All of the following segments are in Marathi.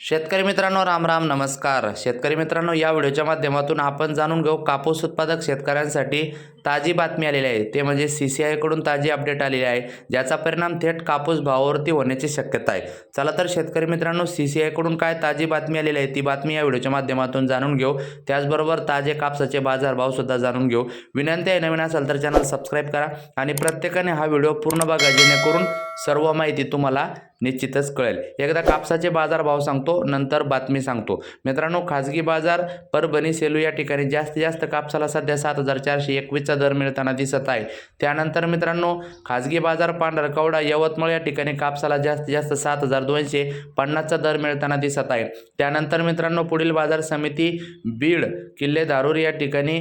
शेतकरी मित्रांनो राम राम नमस्कार. शेतकरी मित्रांनो या व्हिडिओच्या माध्यमातून आपण जाणून घेऊ कापूस उत्पादक शेतकऱ्यांसाठी ताजी बातमी आलेली आहे. ते म्हणजे सी सी आयकडून ताजी अपडेट आलेली आहे ज्याचा परिणाम थेट कापूस भावावरती होण्याची शक्यता आहे. चला तर शेतकरी मित्रांनो सी सी आयकडून काय ताजी बातमी आलेली आहे ती बातमी या व्हिडिओच्या माध्यमातून जाणून घेऊ. त्याचबरोबर ताजे कापसाचे बाजारभावसुद्धा जाणून घेऊ. विनंती आहे नवीन असाल तर चॅनल सबस्क्राईब करा आणि प्रत्येकाने हा व्हिडिओ पूर्ण बघा जेणेकरून सर्व माहिती तुम्हाला निश्चितच कळेल. एकदा कापसाचे बाजार भाव सांगतो नंतर बातमी सांगतो. मित्रांनो खाजगी बाजार परभणी सेलू या ठिकाणी जास्तीत जास्त कापसाला सध्या सात हजार चारशे एकवीसचा दर मिळताना दिसत आहे. त्यानंतर मित्रांनो खाजगी बाजार पांढरकवडा यवतमाळ या ठिकाणी कापसाला जास्तीत जास्त सात हजार दोनशे पन्नासचा दर मिळताना दिसत आहे. त्यानंतर मित्रांनो पुढील बाजार समिती बीड किल्ले धारूर या ठिकाणी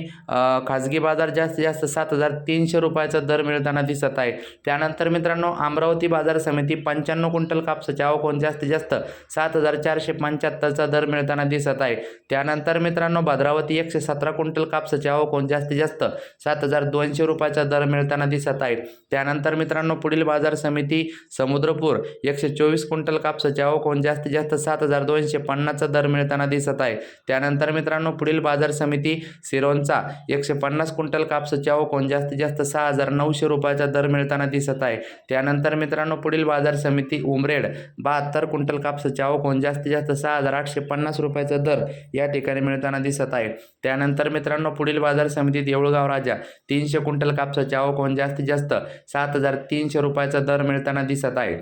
खाजगी बाजार जास्तीत जास्त सात हजार तीनशे रुपयाचा दर मिळताना दिसत आहे. त्यानंतर मित्रांनो अमरावती बाजार समिती पंच्याण्णव क्विंटल कापसाच्या आवक जास्तीत जास्त सात हजार चारशे पंच्याहत्तरचा दर मिळताना दिसत आहे. त्यानंतर मित्रांनो भद्रावती एकशे सतरा क्विंटल कापसाची आवक जास्तीत जास्त सात हजार दोनशे रुपयाचा दर मिळताना दिसत आहे. त्यानंतर मित्रांनो पुढील बाजार समिती समुद्रपूर एकशे चोवीस क्विंटल कापसाची आवक जास्तीत जास्त सात हजार दोनशे पन्नासचा दर मिळताना दिसत आहे. त्यानंतर मित्रांनो पुढील बाजार समिती सिरोंचा एकशे पन्नास क्विंटल कापसाची आवक जास्तीत जास्त सहा हजार नऊशे रुपयाचा दर मिळताना दिसत आहे. त्यानंतर मित्रांनो मित्रांनो पुढील बाजार समिती उमरेड बहात्तर क्विंटल कापसाच्या आवक होऊन जास्तीत जास्त सहा हजार आठशे पन्नास रुपयाचा दर या ठिकाणी मिळताना दिसत आहे. त्यानंतर मित्रांनो पुढील बाजार समितीत येऊळगाव राजा तीनशे क्विंटल कापसाच्या आवक होऊन जास्तीत जास्त सात हजार तीनशे रुपयाचा दर मिळताना दिसत आहे.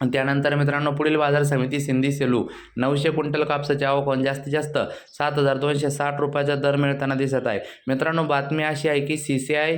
त्यानंतर मित्रांनो पुढील बाजार समिती सिंधी सेलू नऊशे क्विंटल कापसाची आवक होऊन जास्तीत जास्त सात हजार दोनशे साठ रुपयाचा दर मिळताना दिसत आहे. मित्रांनो बातमी अशी आहे की सी सी आय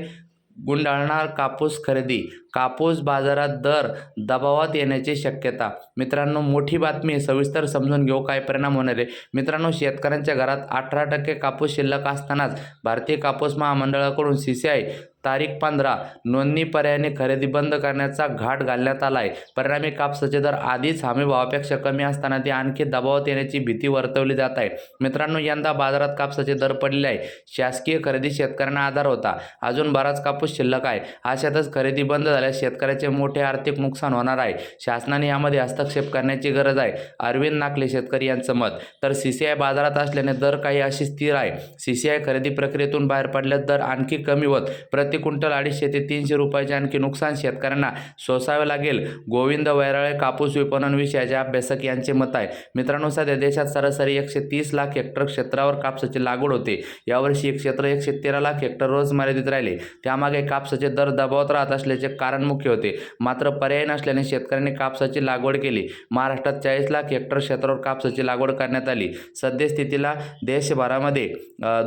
गुंडाळणार कापूस खरेदी कापूस बाजारात दर दबावात येण्याची शक्यता. मित्रांनो मोठी बातमी सविस्तर समजून घेऊ काय परिणाम होणार आहे. मित्रांनो शेतकऱ्यांच्या घरात अठरा टक्के कापूस शिल्लक असतानाच भारतीय कापूस महामंडळाकडून सी सी आय तारीख पंधरा नोंदणी पर्यायाने खरेदी बंद करण्याचा घाट घालण्यात आला आहे परिणामी कापसाचे दर आधीच हमी भावापेक्षा कमी असताना ते आणखी दबावात येण्याची भीती वर्तवली जात आहे. मित्रांनो यंदा बाजारात कापसाचे दर पडले आहे. शासकीय खरेदी शेतकऱ्यांना आधार होता. अजून बराच कापूस शिल्लक आहे. अशातच खरेदी बंद झाल्यास शेतकऱ्याचे मोठे आर्थिक नुकसान होणार आहे. शासनाने यामध्ये हस्तक्षेप करण्याची गरज आहे. अरविंद नाकले शेतकरी यांचं मत तर सी सी आय बाजारात असल्याने दर काही अशी स्थिर आहे. सी सी आय खरेदी प्रक्रियेतून बाहेर पडल्यास दर आणखी कमी होत. प्रति क्विंटल अडीचशे ते तीनशे रुपयाचे आणखी नुकसान शेतकऱ्यांना सोसावे लागेल. गोविंद वैराळे कापूस विपणन विषयाचे अभ्यासक यांचे मत आहे. मित्रांनो सध्या देशात सरासरी एकशे तीस लाख हेक्टर क्षेत्रावर कापसाची लागवड होते. यावर्षी एक क्षेत्र एकशे तेरा लाख हेक्टर रोज मर्यादित राहिले. त्यामागे कापसाचे दर दबावत राहत असल्याचे कारण मुख्य होते. मात्र पर्याय नसल्याने शेतकऱ्यांनी कापसाची लागवड केली. महाराष्ट्रात चाळीस लाख हेक्टर क्षेत्रावर कापसाची लागवड करण्यात आली. सद्यस्थितीला देशभरामध्ये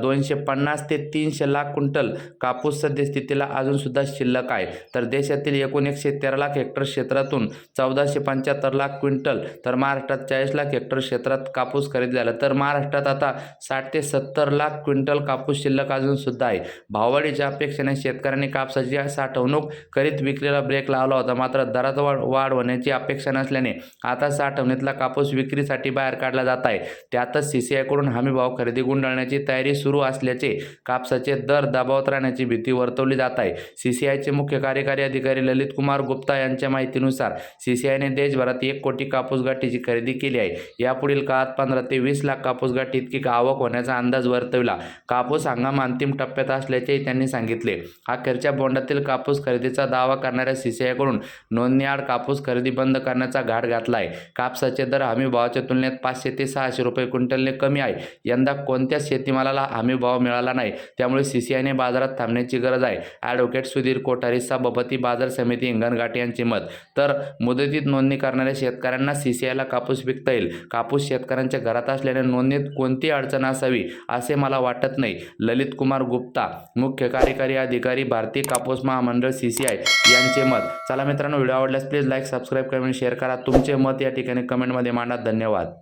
दोनशे पन्नास ते तीनशे लाख क्विंटल कापूस सद्यस्थितीला अजूनसुद्धा शिल्लक आहे. तर देशातील एकूण एकशे तेरा लाख हेक्टर क्षेत्रातून चौदाशे पंच्याहत्तर लाख क्विंटल तर महाराष्ट्रात चाळीस लाख हेक्टर क्षेत्रात कापूस खरेदी झाला. तर महाराष्ट्रात आता साठ ते सत्तर लाख क्विंटल कापूस शिल्लक अजूनसुद्धा आहे. भाववाढीच्या अपेक्षेने शेतकऱ्यांनी कापसाची साठवणूक करीत विक्रीला ब्रेक लावला होता. मात्र दरात वाढ वाढ होण्याची अपेक्षा नसल्याने आता साठवणीतला कापूस विक्रीसाठी बाहेर काढला जात आहे. त्यातच सी सी आयकडून हमीभाव खरेदी गुंडाळण्याची तयारी सुरू असल्याचे कापसाचे दर दबावत राहण्याची भीती वर्तवली जात आहे. सी सी आयचे मुख्य कार्यकारी अधिकारी ललित कुमार गुप्ता यांच्या माहितीनुसार सी सी आयने देशभरात एक कोटी कापूस गाठीची खरेदी केली आहे. यापुढील काळात पंधरा ते वीस लाख कापूस गाठी इतकी आवक होण्याचा अंदाज वर्तविला. कापूस हंगाम अंतिम टप्प्यात असल्याचेही त्यांनी सांगितले. अखेरच्या बोंडातील कापूस खरेदीचा दावा करणाऱ्या सी सी नोंदणीआड कापूस खरेदी बंद करण्याचा घाट घातला आहे कापसाचे दर हमी भावाच्या तुलनेत पाचशे ते सहाशे रुपये क्विंटलने कमी आहे. यंदा कोणत्याच शेतीमालाला हमी भाव मिळाला नाही त्यामुळे सीसीआयने बाजारात थांबण्याची गरज आहे. ॲडव्होकेट सुधीर कोठारी सभापती बाजार समिती हिंगणघाट यांचे मत तर मुदतीत नोंदणी करणाऱ्या शेतकऱ्यांना सीसीआयला कापूस विकता येईल. कापूस शेतकऱ्यांच्या घरात असल्याने नोंदणीत कोणती अडचण असावी असे मला वाटत नाही. ललित कुमार गुप्ता मुख्य कार्यकारी अधिकारी भारतीय कापूस महामंडळ सीसीआय. यांचे मत. चला मित्रांनो व्हिडिओ आवडल्यास please like subscribe comment share करा. तुमचे मत या ठिकाणी कमेंटमध्ये मांडा. धन्यवाद.